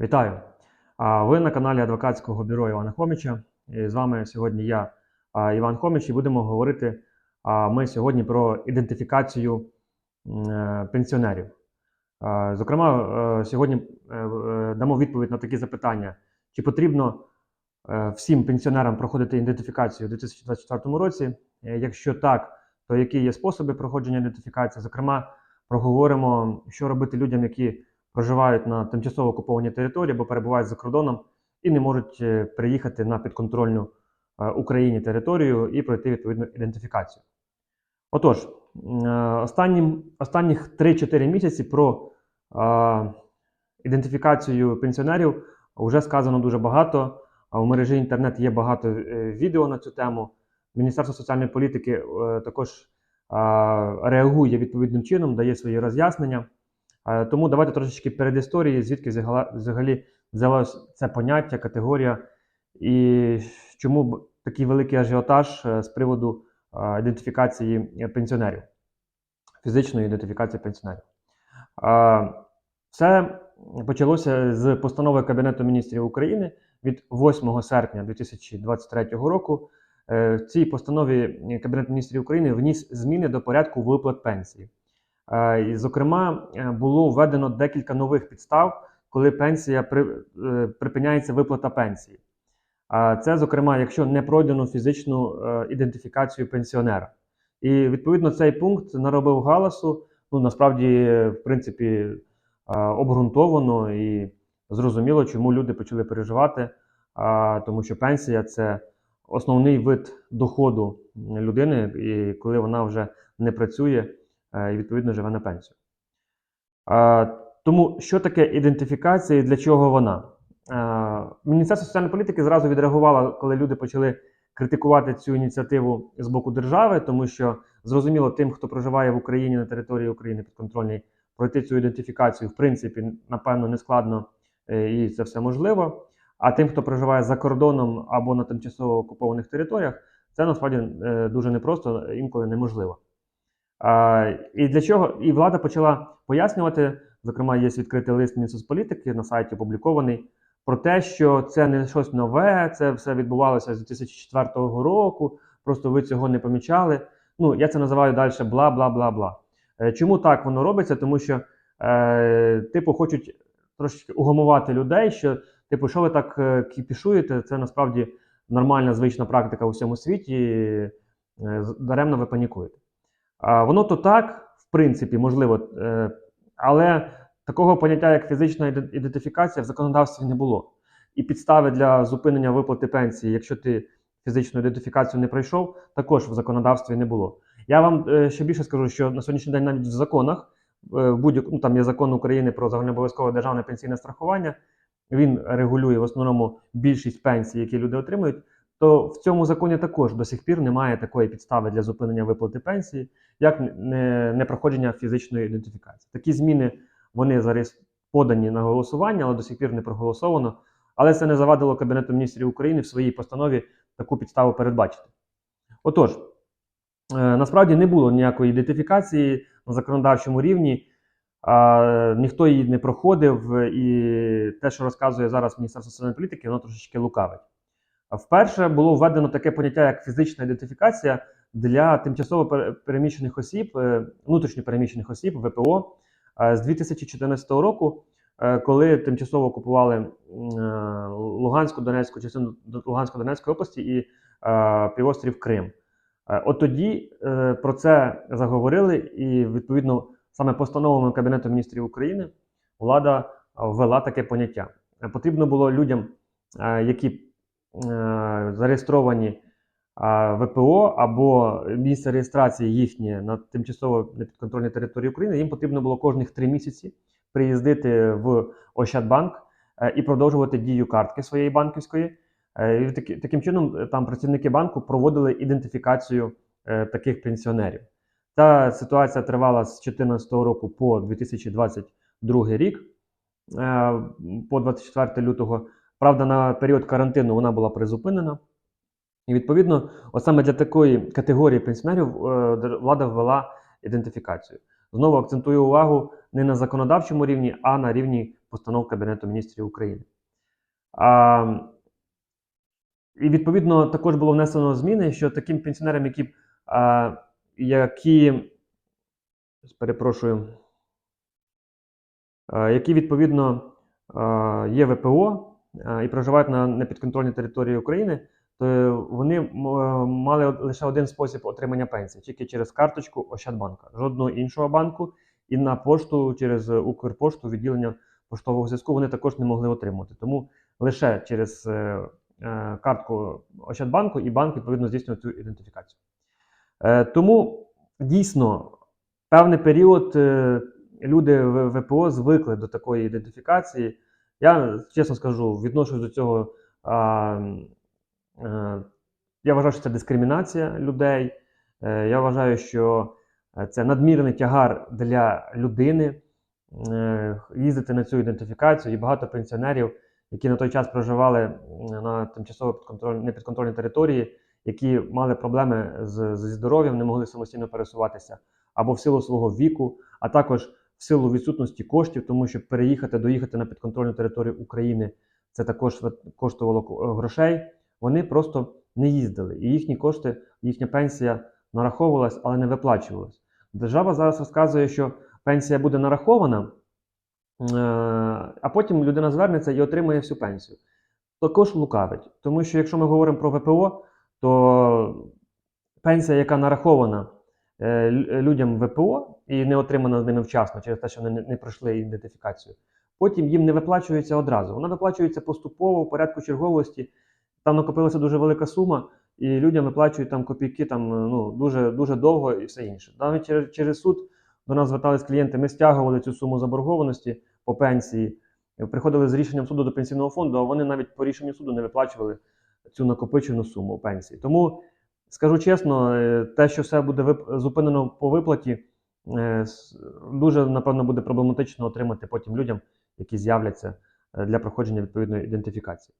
Вітаю! Ви на каналі адвокатського бюро Івана Хоміча. І з вами сьогодні я, Іван Хоміч, і будемо говорити ми сьогодні про ідентифікацію е, пенсіонерів. Зокрема, е, сьогодні е, дамо відповідь на такі запитання: чи потрібно всім пенсіонерам проходити ідентифікацію у 2024 році? Якщо так, то які є способи проходження ідентифікації? Зокрема, проговоримо, що робити людям, які проживають на тимчасово окупованій території або перебувають за кордоном і не можуть е, приїхати на підконтрольну е, Україні територію і пройти відповідну ідентифікацію. Отож, е, останніх 3-4 місяці про е, ідентифікацію пенсіонерів вже сказано дуже багато. В мережі інтернет є багато відео на цю тему. Міністерство соціальної політики також реагує відповідним чином, дає свої роз'яснення. Е, Тому давайте трошечки перед історії, звідки взагалі взялось це поняття, категорія, і чому такий великий ажіотаж е, з приводу е, ідентифікації пенсіонерів, фізичної ідентифікації пенсіонерів. Все почалося з постанови Кабінету міністрів України від 8 серпня 2023 року. В цій постанові Кабінет міністрів України вніс зміни до порядку виплат пенсії. Е, зокрема, е, було введено декілька нових підстав, коли пенсія е, припиняється виплата пенсії. Це, зокрема, якщо не пройдено фізичну ідентифікацію пенсіонера. І відповідно цей пункт наробив галасу. Ну насправді, в принципі, обґрунтовано і зрозуміло, чому люди почали переживати, тому що пенсія це основний вид доходу людини, і коли вона вже не працює і відповідно живе на пенсію. Тому що таке ідентифікація і для чого вона? Міністерство соціальної політики зразу відреагувало, коли люди почали критикувати цю ініціативу з боку держави, тому що зрозуміло, тим, хто проживає в Україні на території України підконтрольній, пройти цю ідентифікацію, в принципі, напевно, не складно е, і це все можливо. А тим, хто проживає за кордоном або на тимчасово окупованих територіях, це насправді е, дуже непросто, інколи неможливо. І для чого? І влада почала пояснювати, зокрема, є відкритий лист Мінсоцполітики на сайті опублікований, про те, що це не щось нове, це все відбувалося з 2004 року, просто ви цього не помічали. Ну, я це називаю далі бла бла бла бла. Е, Чому так воно робиться? Тому що, е, типу, хочуть трошечки угамувати людей, що, типу, що ви так е, кіпішуєте, це насправді нормальна звична практика у всьому світі, е, даремно ви панікуєте. Воно то так, в принципі, можливо, е, але такого поняття, як фізична ідентифікація, в законодавстві не було. І підстави для зупинення виплати пенсії, якщо ти фізичну ідентифікацію не пройшов, також в законодавстві не було. Я вам е, ще більше скажу, що на сьогоднішній день навіть в законах, е, в будь ну, там є закон України про загальнообов'язкове державне пенсійне страхування, він регулює в основному більшість пенсій, які люди отримують. То в цьому законі також до сих пір немає такої підстави для зупинення виплати пенсії, як не, проходження фізичної ідентифікації. Такі зміни вони зараз подані на голосування, але до сих пір не проголосовано. Але це не завадило Кабінету міністрів України в своїй постанові таку підставу передбачити. Отож, е, насправді не було ніякої ідентифікації на законодавчому рівні, а, ніхто її не проходив, і те, що розказує зараз Міністерство соціальної політики, воно трошечки лукавить. Вперше було введено таке поняття, як фізична ідентифікація для тимчасово переміщених осіб, е, внутрішньо переміщених осіб ВПО е, з 2014 року, е, коли тимчасово окупували Луганську, Донецьку частину Лугансько-Донецької області і півострів Крим. От тоді про це заговорили, і відповідно саме постановами Кабінету міністрів України влада ввела таке поняття. Потрібно було людям, які зареєстровані ВПО або місце реєстрації їхнє на тимчасово непідконтрольній території України, їм потрібно було кожних три місяці приїздити в Ощадбанк е, і продовжувати дію картки своєї банківської. Е, І таки- таким чином е, там працівники банку проводили ідентифікацію е, таких пенсіонерів. Та ситуація тривала з 2014 року по 2022 рік, е, по 24 лютого. Правда, на період карантину вона була призупинена. І відповідно, от саме для такої категорії пенсіонерів е, влада ввела ідентифікацію. Знову акцентую увагу не на законодавчому рівні, а на рівні постанов Кабінету міністрів України. А, і відповідно також було внесено зміни, що таким пенсіонерам, які, а, які перепрошую, а, які відповідно а, є ВПО і проживають на непідконтрольній території України, то вони мали лише один спосіб отримання пенсії, тільки через карточку Ощадбанка, жодного іншого банку, і на пошту через Укрпошту відділення поштового зв'язку вони також не могли отримати. Тому лише через е, е, картку Ощадбанку і банк відповідно здійснює цю ідентифікацію. Е, Тому дійсно певний період е, люди в ВПО звикли до такої ідентифікації. Я чесно скажу, відношусь до цього. а, е, Я вважаю, що це дискримінація людей. Е, Я вважаю, що е, це надмірний тягар для людини їздити на цю ідентифікацію. І багато пенсіонерів, які на той час проживали на тимчасово підконтроль- непідконтрольній території, які мали проблеми з, зі здоров'ям, не могли самостійно пересуватися, або в силу свого віку, а також в силу відсутності коштів, тому що переїхати, доїхати на підконтрольну територію України це також коштувало е, грошей. Вони просто не їздили, і їхні кошти, їхня пенсія нараховувалась, але не виплачувалась. Держава зараз розказує, що пенсія буде нарахована, е, а потім людина звернеться і отримує всю пенсію. Також лукавить, тому що якщо ми говоримо про ВПО, то пенсія, яка нарахована людям ВПО і не отримана з ними вчасно через те, що вони не- пройшли ідентифікацію, потім їм не виплачується одразу. Вона виплачується поступово в порядку черговості. Там накопилася дуже велика сума, і людям виплачують там копійки там, ну, дуже, дуже довго і все інше. Навіть через, через суд до нас звертались клієнти, ми стягували цю суму заборгованості по пенсії, приходили з рішенням суду до пенсійного фонду, а вони навіть по рішенню суду не виплачували цю накопичену суму пенсії. Тому скажу чесно, е, те, що все буде вип- зупинено по виплаті, е, дуже напевно буде проблематично отримати потім людям, які з'являться е, для проходження відповідної ідентифікації.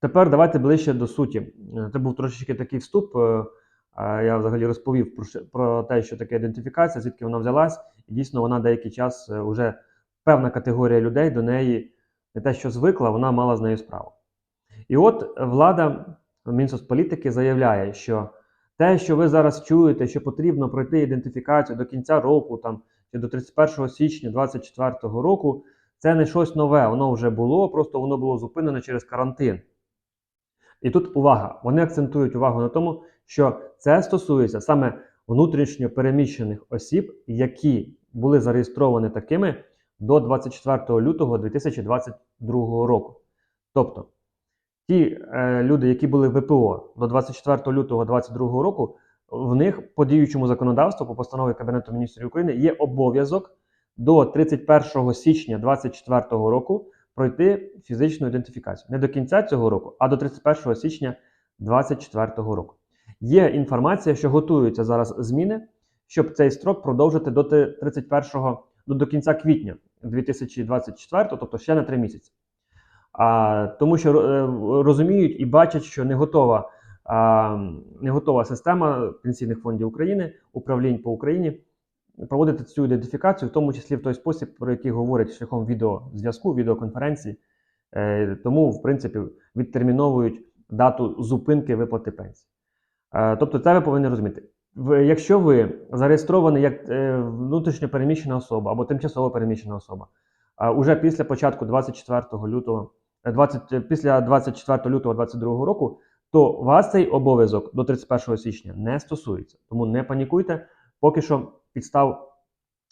Тепер давайте ближче до суті. Це був трошечки такий вступ. Я взагалі розповів про, про те, що таке ідентифікація, звідки вона взялась, і дійсно вона деякий час вже певна категорія людей до неї не те, що звикла, вона мала з нею справу. І от влада Мінсоцполітики заявляє, що те, що ви зараз чуєте, що потрібно пройти ідентифікацію до кінця року, там чи до 31 січня 2024 року, це не щось нове, воно вже було, просто воно було зупинено через карантин. І тут увага, вони акцентують увагу на тому, що це стосується саме внутрішньо переміщених осіб, які були зареєстровані такими до 24 лютого 2022 року. Тобто, ті е, люди, які були ВПО до 24 лютого 2022 року, в них по діючому законодавству, по постанові Кабінету міністрів України, є обов'язок до 31 січня 2024 року пройти фізичну ідентифікацію. Не до кінця цього року, а до 31 січня 2024 року. Є інформація, що готуються зараз зміни, щоб цей строк продовжити до 31 до, до кінця квітня 2024, тобто ще на 3 місяці. А, тому що е, розуміють і бачать, що не готова, а, не готова система пенсійних фондів України, управлінь по Україні проводити цю ідентифікацію, в тому числі в той спосіб, про який говорять шляхом відеозв'язку, відеоконференції. Е, тому, в принципі, відтерміновують дату зупинки виплати пенсії. Е, тобто, це ви повинні розуміти. Якщо ви зареєстрований як е, внутрішньо переміщена особа або тимчасово переміщена особа, уже після початку 24 лютого, 20, е, після 24 лютого 2022 року, то вас цей обов'язок до 31 січня не стосується. Тому не панікуйте, поки що підстав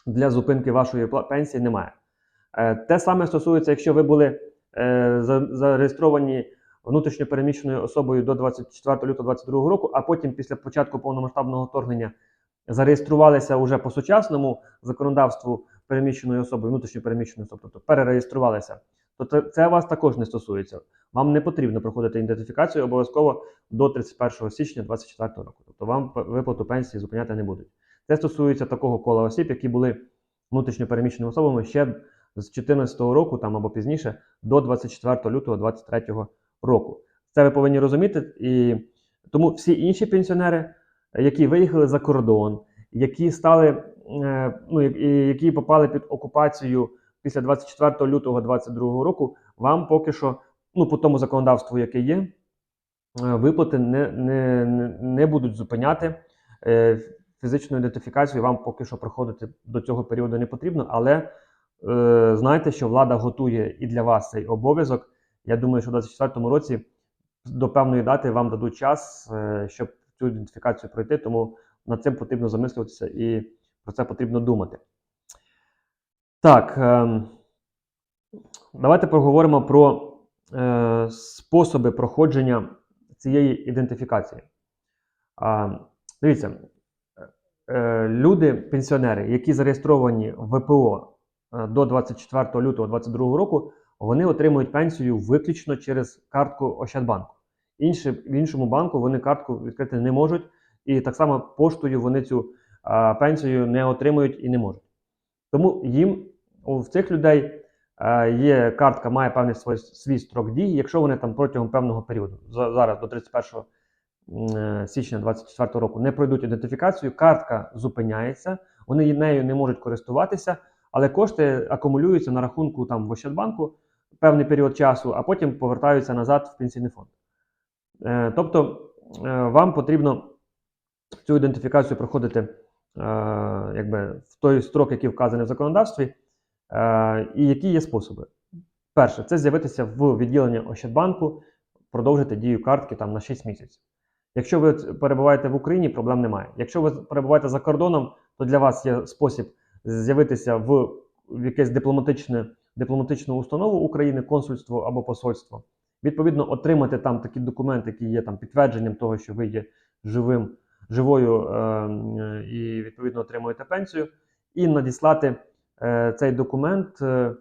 для зупинки вашої пенсії немає. Е, Те саме стосується, якщо ви були е, зареєстровані внутрішньо переміщеною особою до 24 лютого 2022 року, а потім після початку повномасштабного вторгнення зареєструвалися уже по сучасному законодавству переміщеної особи, внутрішньо переміщеної особи, тобто перереєструвалися, то це, це вас також не стосується. Вам не потрібно проходити ідентифікацію обов'язково до 31 січня 2024 року. Тобто вам виплату пенсії зупиняти не будуть. Це стосується такого кола осіб, які були внутрішньо переміщеними особами ще з 2014 року там або пізніше до 24 лютого 2023 року. Це ви повинні розуміти. І тому всі інші пенсіонери, які виїхали за кордон, які стали ну, і- і які попали під окупацію після 24 лютого 2022 року, вам поки що, ну по тому законодавству, яке є, е, виплати не, не, не, будуть зупиняти. Е, Фізичну ідентифікацію вам поки що проходити до цього періоду не потрібно, але е, знайте, що влада готує і для вас цей обов'язок. Я думаю, що в 2024 році до певної дати вам дадуть час, е, щоб цю ідентифікацію пройти, тому над цим потрібно замислюватися і про це потрібно думати. Так, ем, давайте поговоримо про е, способи проходження цієї ідентифікації. Дивіться, е, люди, пенсіонери, які зареєстровані в ВПО е, до 24 лютого 2022 року, вони отримують пенсію виключно через картку Ощадбанку. Інші, в іншому банку вони картку відкрити не можуть, і так само поштою вони цю пенсію не отримують і не можуть. Тому їм у цих людей е, є картка, має певний свій, свій строк дії, якщо вони там протягом певного періоду, за- зараз до 31 е, січня 2024 року, не пройдуть ідентифікацію, картка зупиняється, вони нею не можуть користуватися, але кошти акумулюються на рахунку там в Ощадбанку певний період часу, а потім повертаються назад в пенсійний фонд. Е, Тобто вам потрібно цю ідентифікацію проходити якби, в той строк, який вказаний в законодавстві, е, і які є способи. Перше, це з'явитися в відділенні Ощадбанку, продовжити дію картки там, на 6 місяців. Якщо ви перебуваєте в Україні, проблем немає. Якщо ви перебуваєте за кордоном, то для вас є спосіб з'явитися в, в якесь дипломатичне, дипломатичну установу України, консульство або посольство. Відповідно, отримати там такі документи, які є там підтвердженням того, що ви є живим, живою е, і відповідно отримуєте пенсію, і надіслати е, цей документ е,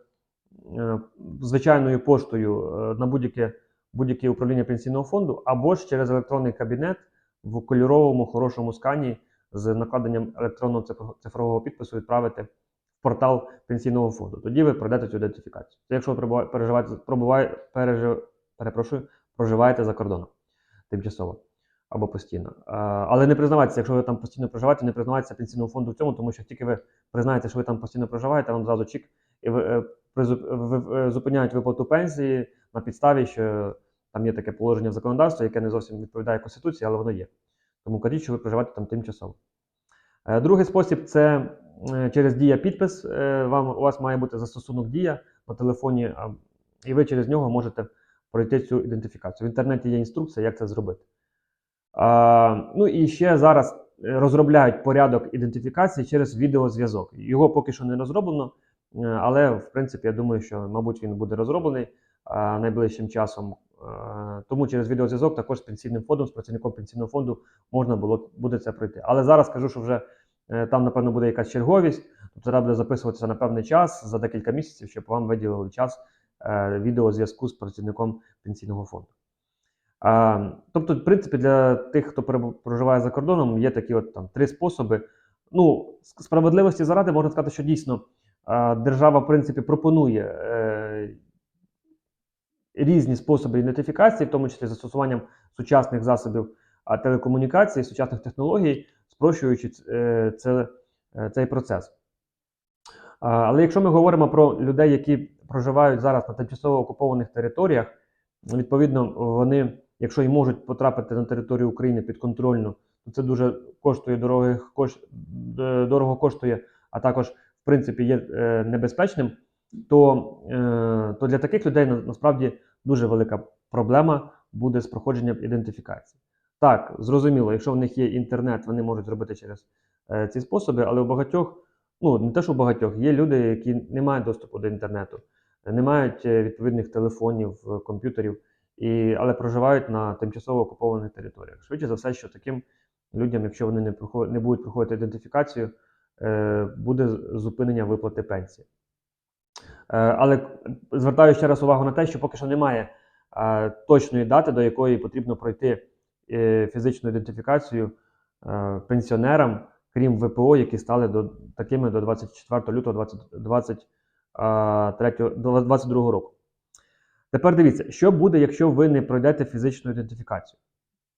звичайною поштою на будь-яке будь-яке управління пенсійного фонду, або ж через електронний кабінет в кольоровому хорошому скані з накладенням електронного цифрового підпису відправити в портал пенсійного фонду. Тоді ви пройдете цю ідентифікацію. Це якщо ви переживаєте, пережив, перепрошую, проживаєте за кордоном тимчасово або постійно. Але не признавайтеся, якщо ви там постійно проживаєте, не признавайтеся пенсійному фонду в цьому, тому що тільки ви признаєте, що ви там постійно проживаєте, вам зразу чік і ви, е, е, зупиняють виплату пенсії на підставі, що там є таке положення в законодавстві, яке не зовсім відповідає Конституції, але воно є. Тому кажіть, що ви проживаєте там тимчасово. Е, Другий спосіб це е, через дія підпис. Е, Вам у вас має бути застосунок дія на телефоні, і ви через нього можете пройти цю ідентифікацію. В інтернеті є інструкція, як це зробити. Ну і ще зараз е, розробляють порядок ідентифікації через відеозв'язок. Його поки що не розроблено, е, але в принципі я думаю, що, мабуть, він буде розроблений найближчим часом. Тому через відеозв'язок також з пенсійним фондом, з працівником пенсійного фонду можна було буде це пройти. Але зараз скажу, що вже е, там, напевно, буде якась черговість, тобто треба буде записуватися на певний час за декілька місяців, щоб вам виділили час відеозв'язку з працівником пенсійного фонду. А, тобто, в принципі, для тих, хто проживає за кордоном, є такі от там три способи. Ну, справедливості заради можна сказати, що дійсно держава, в принципі, пропонує е, різні способи ідентифікації, в тому числі застосуванням сучасних засобів телекомунікації, сучасних технологій, спрощуючи е, це, е, цей процес. Але якщо ми говоримо про людей, які проживають зараз на тимчасово окупованих територіях, відповідно, вони, якщо і можуть потрапити на територію України підконтрольно, то це дуже коштує дорогих кош... дорого коштує, а також, в принципі, є е, небезпечним, то, е, то для таких людей на- насправді дуже велика проблема буде з проходженням ідентифікації. Так, зрозуміло, якщо в них є інтернет, вони можуть зробити через е, ці способи, але у багатьох, ну не те, що у багатьох, є люди, які не мають доступу до інтернету, не мають е, відповідних телефонів, е, комп'ютерів, і, але проживають на тимчасово окупованих територіях. Швидше за все, що таким людям, якщо вони не, проход- не будуть проходити ідентифікацію, е, буде зупинення виплати пенсії. Е, Але звертаю ще раз увагу на те, що поки що немає е, точної дати, до якої потрібно пройти е, фізичну ідентифікацію е, пенсіонерам, крім ВПО, які стали до, такими до 24 лютого 2022 року. Тепер дивіться, що буде, якщо ви не пройдете фізичну ідентифікацію.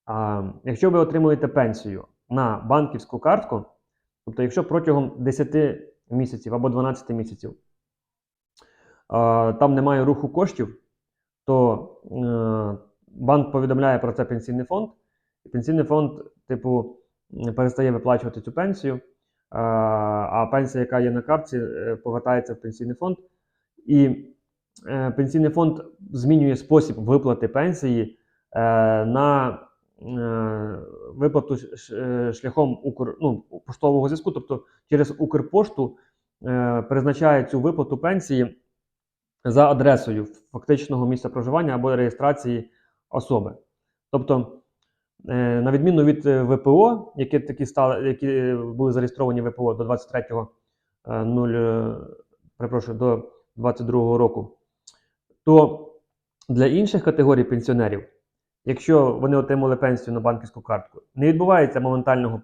А, якщо ви отримуєте пенсію на банківську картку, Тобто, якщо протягом 10 місяців або 12 місяців а, там немає руху коштів, то е, банк повідомляє про це пенсійний фонд, і пенсійний фонд, типу, перестає виплачувати цю пенсію, а, пенсія, яка є на картці, е, повертається в пенсійний фонд. І пенсійний фонд змінює спосіб виплати пенсії е, на е, виплату е, шляхом Укр, ну, поштового зв'язку, тобто через Укрпошту е, призначає цю виплату пенсії за адресою фактичного місця проживання або реєстрації особи. Тобто, е, на відміну від е, ВПО, які такі стали, які е, були зареєстровані ВПО до 23 е, 0, е, перепрошую, до 22 року, то для інших категорій пенсіонерів, якщо вони отримали пенсію на банківську картку, не відбувається моментального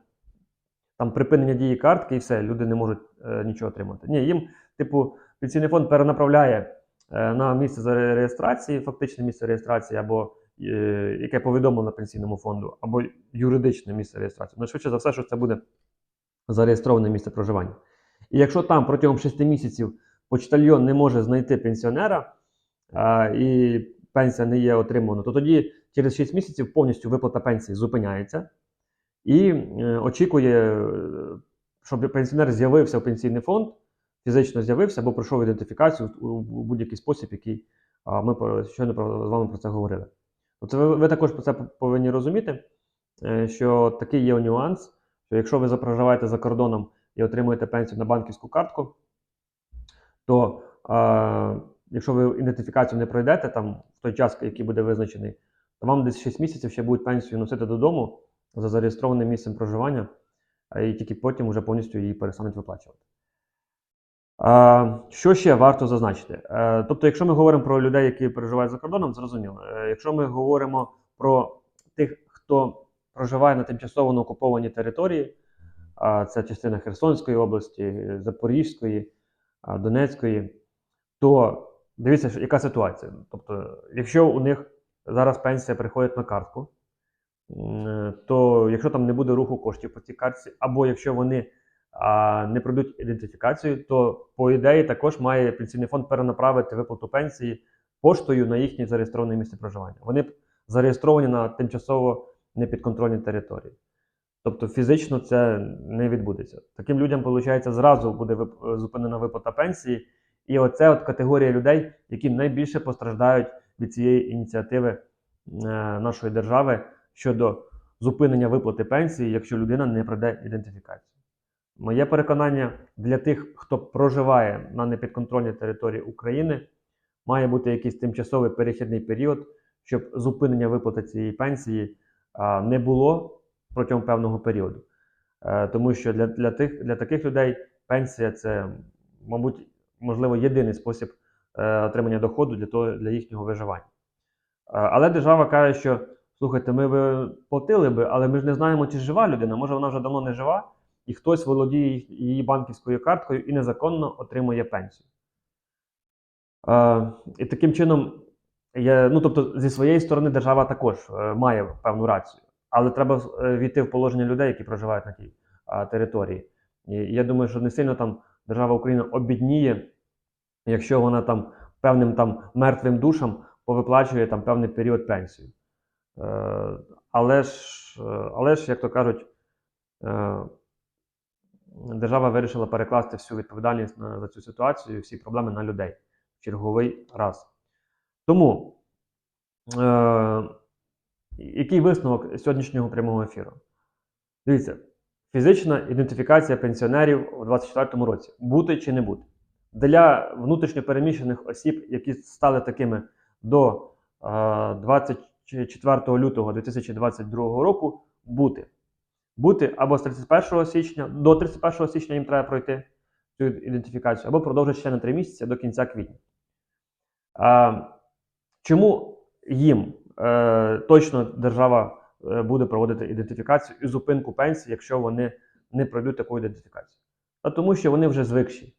там припинення дії картки і все, люди не можуть е, нічого отримати. Ні, їм, типу, пенсійний фонд перенаправляє е, на місце за реєстрації, фактичне місце реєстрації, або е, яке повідомлено пенсійному фонду, або юридичне місце реєстрації. Ну, швидше за все, що це буде зареєстроване місце проживання. І якщо там протягом 6 місяців почтальйон не може знайти пенсіонера і пенсія не є отримана, то тоді через 6 місяців повністю виплата пенсії зупиняється і е, очікує, е, щоб пенсіонер з'явився в пенсійний фонд, фізично з'явився або пройшов ідентифікацію у, будь-який спосіб, який а, ми щойно з вами про це говорили. Оце ви, ви також про це повинні розуміти, е, що такий є нюанс, що якщо ви проживаєте за кордоном і отримуєте пенсію на банківську картку, то якщо ви ідентифікацію не пройдете там в той час, який буде визначений, то вам десь 6 місяців ще будуть пенсію носити додому за зареєстрованим місцем проживання, і тільки потім вже повністю її перестануть виплачувати. Що ще варто зазначити? Е, тобто, якщо ми говоримо про людей, які переживають за кордоном, зрозуміло. Е, якщо ми говоримо про тих, хто проживає на тимчасово окупованій території, це частина Херсонської області, Запорізької, Донецької, то дивіться, яка ситуація. Тобто, якщо у них зараз пенсія приходить на картку, е, то якщо там не буде руху коштів по цій картці, або якщо вони а, не пройдуть ідентифікацію, то по ідеї також має пенсійний фонд перенаправити виплату пенсії поштою на їхнє зареєстроване місце проживання. Вони зареєстровані на тимчасово непідконтрольній території. Тобто фізично це не відбудеться. Таким людям, виходить, зразу буде зупинена виплата пенсії. І оце от категорія людей, які найбільше постраждають від цієї ініціативи е, нашої держави щодо зупинення виплати пенсії, якщо людина не пройде ідентифікацію. Моє переконання для тих, хто проживає на непідконтрольній території України, має бути якийсь тимчасовий перехідний період, щоб зупинення виплати цієї пенсії не було протягом певного періоду. Е, Тому що для, для, тих, для таких людей пенсія це, мабуть, можливо, єдиний спосіб е, отримання доходу для, того, для їхнього виживання. Е, Але держава каже, що слухайте, ми би платили би, але ми ж не знаємо, чи жива людина. Може, вона вже давно не жива, і хтось володіє її банківською карткою і незаконно отримує пенсію. Е, І таким чином, я, ну тобто, зі своєї сторони, держава також має певну рацію, але треба війти в положення людей, які проживають на тій території. І я думаю, що не сильно там держава Україна обідніє, якщо вона там певним там мертвим душам повиплачує там певний період пенсію. Е, але ж, е, але ж, як то кажуть, е, держава вирішила перекласти всю відповідальність за цю ситуацію, всі проблеми на людей в черговий раз. Тому, який висновок сьогоднішнього прямого ефіру? Дивіться, фізична ідентифікація пенсіонерів у 2024 році бути чи не бути. Для внутрішньопереміщених осіб, які стали такими до е, 24 лютого 2022 року, бути. Бути або з 31 січня, до 31 січня їм треба пройти цю ідентифікацію, або продовжити ще на 3 місяці до кінця квітня. Чому їм е, точно держава е, буде проводити ідентифікацію і зупинку пенсії, якщо вони не пройдуть таку ідентифікацію? А тому що вони вже звикші.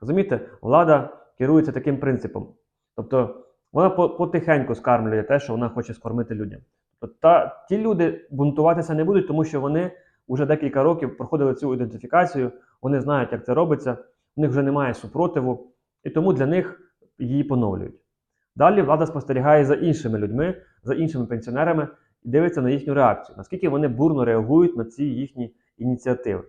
Розумієте, влада керується таким принципом. Тобто вона потихеньку скармлює те, що вона хоче скормити людям. Тобто та, ті люди бунтуватися не будуть, тому що вони вже декілька років проходили цю ідентифікацію, вони знають, як це робиться, у них вже немає супротиву, і тому для них її поновлюють. Далі влада спостерігає за іншими людьми, за іншими пенсіонерами і дивиться на їхню реакцію, наскільки вони бурно реагують на ці їхні ініціативи.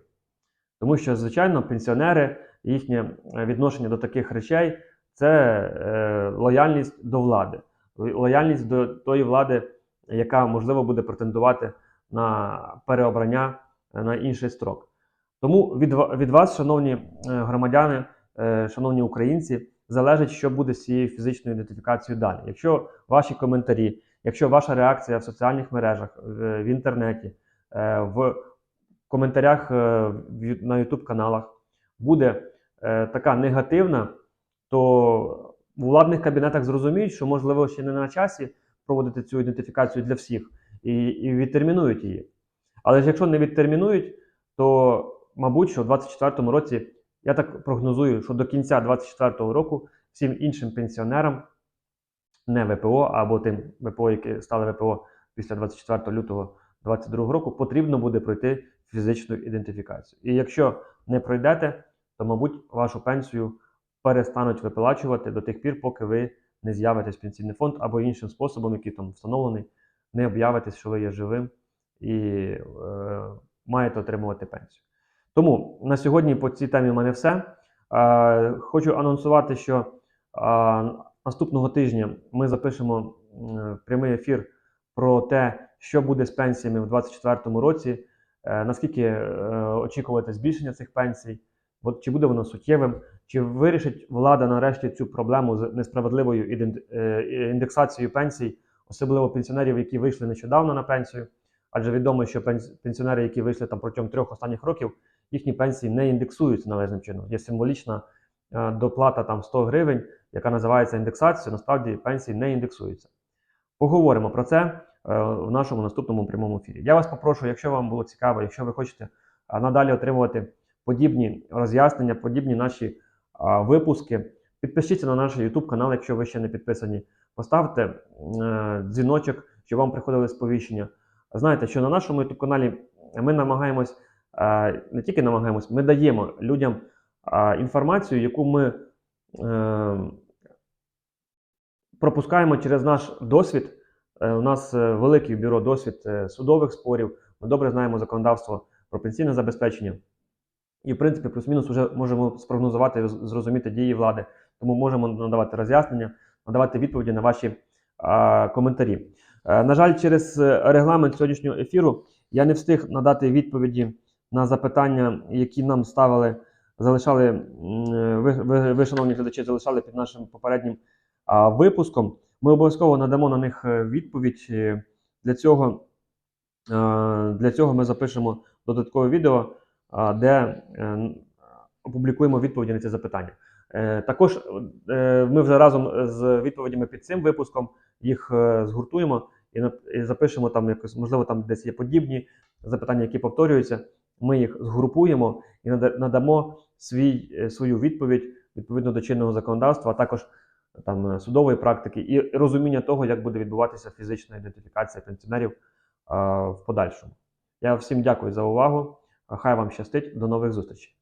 Тому що, звичайно, пенсіонери, їхнє е, відношення до таких речей це е, лояльність до влади, лояльність до тої влади, яка можливо буде претендувати на переобрання е, на інший строк. Тому від, від вас, шановні е, громадяни, е, шановні українці, залежить, що буде з цією фізичною ідентифікацією далі. Якщо ваші коментарі, якщо ваша реакція в соціальних мережах, в, інтернеті, е, в коментарях е, на YouTube каналах буде е, така негативна, то в владних кабінетах зрозуміють, що можливо ще не на часі проводити цю ідентифікацію для всіх і, і відтермінують її. Але ж якщо не відтермінують, то мабуть, що в 2024 році я так прогнозую, що до кінця 2024 року всім іншим пенсіонерам, не ВПО або тим ВПО, які стали ВПО після 24 лютого 2022 року, потрібно буде пройти фізичну ідентифікацію. І якщо не пройдете, то, мабуть, вашу пенсію перестануть виплачувати до тих пір, поки ви не з'явитесь в пенсійний фонд або іншим способом, який там встановлений, не об'явитесь, що ви є живим і е, маєте отримувати пенсію. Тому на сьогодні по цій темі в мене все. Е, хочу анонсувати, що е, наступного тижня ми запишемо прямий ефір про те, що буде з пенсіями в 2024 році, е, наскільки е, очікувати збільшення цих пенсій, чи буде воно суттєвим, чи вирішить влада нарешті цю проблему з несправедливою е, індексацією пенсій, особливо пенсіонерів, які вийшли нещодавно на пенсію. Адже відомо, що пенсіонери, які вийшли там протягом трьох останніх років, їхні пенсії не індексуються належним чином. Є символічна е, доплата там 100 гривень, яка називається індексацією. Насправді пенсії не індексуються. Поговоримо про це е, в нашому наступному прямому ефірі. Я вас попрошу, якщо вам було цікаво, якщо ви хочете надалі отримувати подібні роз'яснення, подібні наші випуски, підпишіться на наш YouTube канал, якщо ви ще не підписані. Поставте е, дзвіночок, щоб вам приходили сповіщення. Знаєте, що на нашому YouTube каналі ми намагаємось е, не тільки намагаємось, ми даємо людям е, інформацію, яку ми е, пропускаємо через наш досвід. Е, У нас е, великий бюро досвід е, судових спорів. Ми добре знаємо законодавство про пенсійне забезпечення. І, в принципі, плюс-мінус вже можемо спрогнозувати зрозуміти дії влади. Тому можемо надавати роз'яснення, надавати відповіді на ваші а, коментарі. Е, на жаль, через регламент сьогоднішнього ефіру я не встиг надати відповіді на запитання, які нам ставили, залишали е, ви, ви, ви, шановні глядачі, залишали під нашим попереднім а, випуском. Ми обов'язково надамо на них е, відповідь. Для цього, е, для цього ми запишемо додаткове відео, де е, опублікуємо відповіді на ці запитання. Також ми вже разом з відповідями під цим випуском їх згуртуємо і запишемо там якось, можливо, там десь є подібні запитання, які повторюються. Ми їх згрупуємо і надамо свій, свою відповідь відповідно до чинного законодавства, а також там е, судової практики і розуміння того, як буде відбуватися фізична ідентифікація пенсіонерів в подальшому. Я всім дякую за увагу. Хай вам щастить. До нових зустрічей.